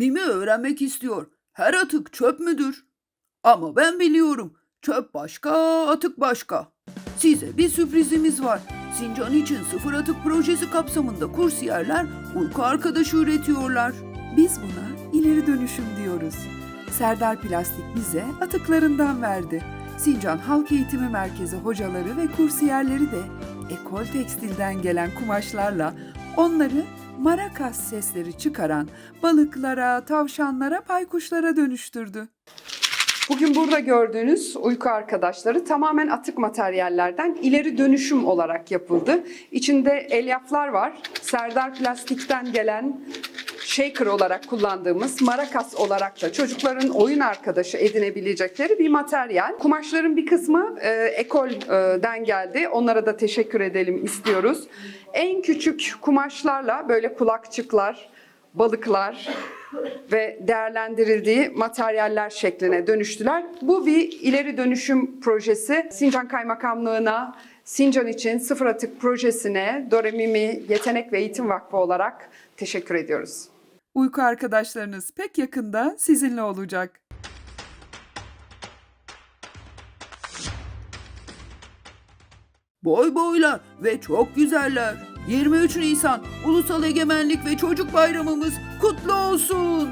Mimi öğrenmek istiyor. Her atık çöp müdür? Ama ben biliyorum. Çöp başka, atık başka. Size bir sürprizimiz var. Sincan için sıfır atık projesi kapsamında kursiyerler uyku arkadaşı üretiyorlar. Biz buna ileri dönüşüm diyoruz. Serdar Plastik bize atıklarından verdi. Sincan Halk Eğitimi Merkezi hocaları ve kursiyerleri de Ekol Tekstil'den gelen kumaşlarla onları marakas sesleri çıkaran balıklara, tavşanlara, baykuşlara dönüştürdü. Bugün burada gördüğünüz uyku arkadaşları tamamen atık materyallerden ileri dönüşüm olarak yapıldı. İçinde elyaflar var. Serdar Plastik'ten gelen shaker olarak kullandığımız marakas olarak da çocukların oyun arkadaşı edinebilecekleri bir materyal. Kumaşların bir kısmı e, ekolden geldi. Onlara da teşekkür edelim istiyoruz. En küçük kumaşlarla böyle kulakçıklar, balıklar ve değerlendirildiği materyaller şekline dönüştüler. Bu bir ileri dönüşüm projesi. Sincan Kaymakamlığı'na, Sincan için Sıfır Atık Projesi'ne, Doremimi Yetenek ve Eğitim Vakfı olarak teşekkür ediyoruz. Uyku arkadaşlarınız pek yakında sizinle olacak. Boy boylar ve çok güzeller. 23 Nisan Ulusal Egemenlik ve Çocuk Bayramımız kutlu olsun.